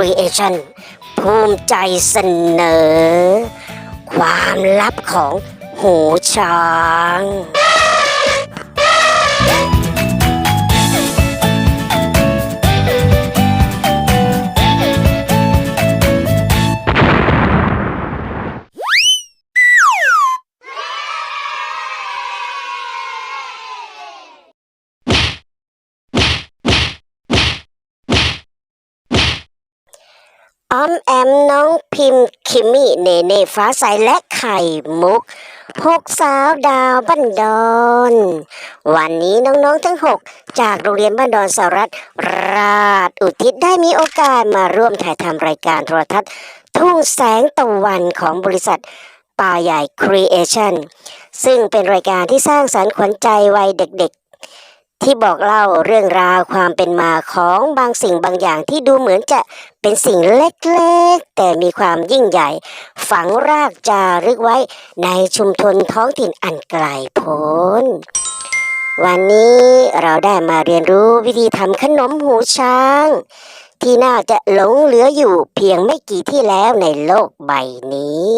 r e a t i o n ภูมิใจเสนอ ความลับของหูช้าง อ้อมแอมน้องพิมพ์คิมมี่เนเน่ฟ้าใสและไข่มุกหกสาวดาวบ้านดอน วันนี้น้องๆทั้งหกจากโรงเรียนบ้านดอนสารัตราชอุทิศได้มีโอกาสมาร่วมถ่ายทำรายการโทรทัศน์ ทุ่งแสงตะวันของบริษัทป่าใหญ่ Creation ซึ่งเป็นรายการที่สร้างสรรค์ขวัญใจวัยเด็กๆ ที่บอกเล่าเรื่องราวความเป็นมาของบางสิ่งบางอย่างที่ดูเหมือนจะเป็นสิ่งเล็กๆ แต่มีความยิ่งใหญ่ ฝังรากจารึกไว้ในชุมชนท้องถิ่นอันไกลโพ้นวันนี้เราได้มาเรียนรู้วิธีทำขนมหูช้าง ที่น่าจะหลงเหลืออยู่เพียงไม่กี่ที่แล้วในโลกใบนี้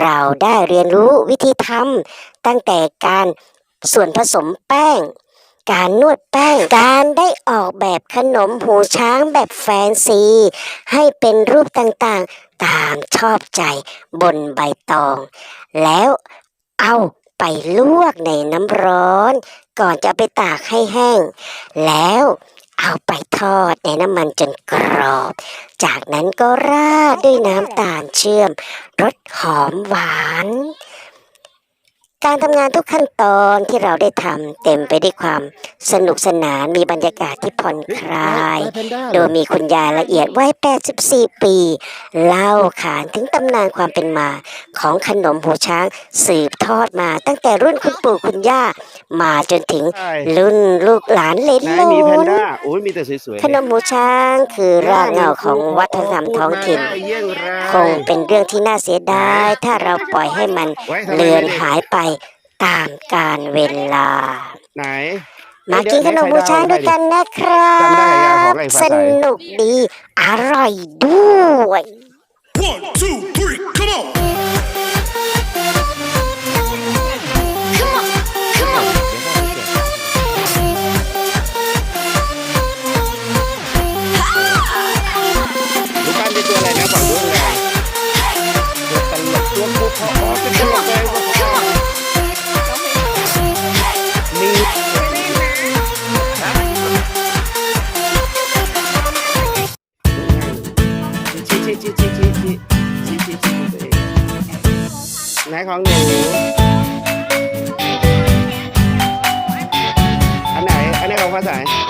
เราได้เรียนรู้วิธีทำตั้งแต่การส่วนผสมแป้ง การนวดแป้ง การได้ออกแบบขนมหูช้างแบบแฟนซี ให้เป็นรูปต่างๆ ตามชอบใจบนใบตอง แล้วเอาไปลวกในน้ำร้อน ก่อนจะไปตากให้แห้ง แล้วเอาไปทอดในน้ำมันจนกรอบ จากนั้นก็ราดด้วยน้ำตาลเชื่อมรสหอมหวาน การทำงานทุกขั้นตอนที่เราได้ทำเต็มไปด้วยความสนุกสนานมีบรรยากาศที่ผ่อนคลาย โดยมีคุณยายละเอียดวัย 84 ปี เล่าขานถึงตำนานความเป็นมา ของขนมหัวช้างสืบทอดมาตั้งแต่รุ่นคุณปู่คุณย่า มาจนถึงใช่รุ่นลูกหลานเลนไหนโลมีแพนนด้าโอ้ยมีแต่สวยๆขนมหัวช้างคือรากเหง้าของวัฒนธรรมท้องถิ่นได้เยี่ยงไรคงเป็นเรื่องที่น่าเสียดาย ถ้าเราปล่อยให้มันไว้ทำไมเลือนไม่ได้หายไปตามกาลเวลา ไหนมากินขนมหมูช้างด้วยกันนะครัจำได้ยังของบไอ้ฟ้าสใสนุกดี อร่อยด้วย One, two, three, come on! ของหนูอันไหน อันไหนของภาษา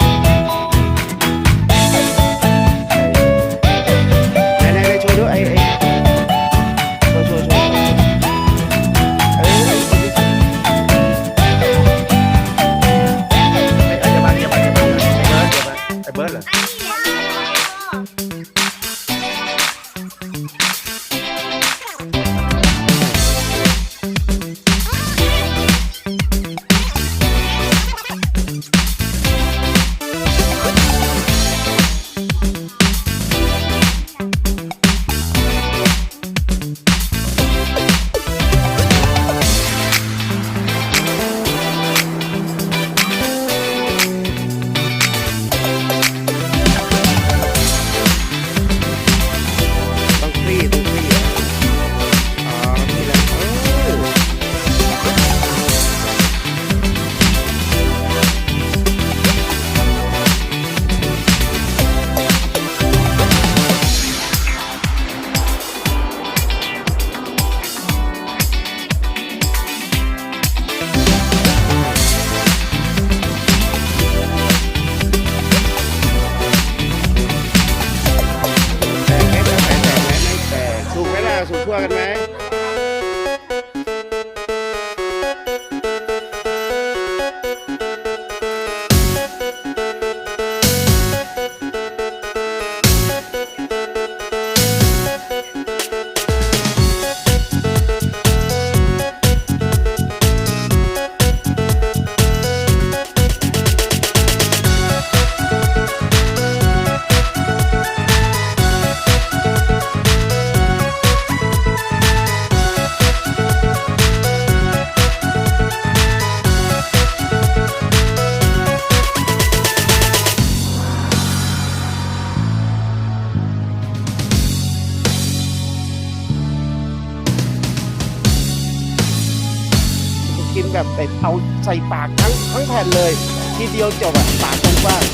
แบบใส่เอาใส่ปากทั้งทั้งแผ่นเลย ทีเดียวจบอะปากกว้างๆ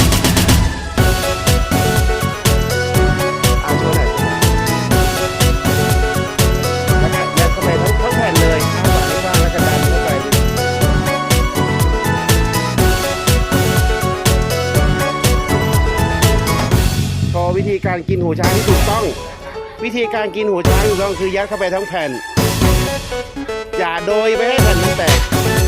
อะโชว์หน่อยแล้วก็ยัดเข้าไปทั้งทั้งแผ่นเลยอ้าปากกว้างแล้วก็ดันเข้าไปโชว์วิธีการกินหูช้างที่ถูกต้อง วิธีการกินหูช้างถูกต้องคือยัดเข้าไปทั้งแผ่น อย่าโดยไม่ให้แผ่นมันแตก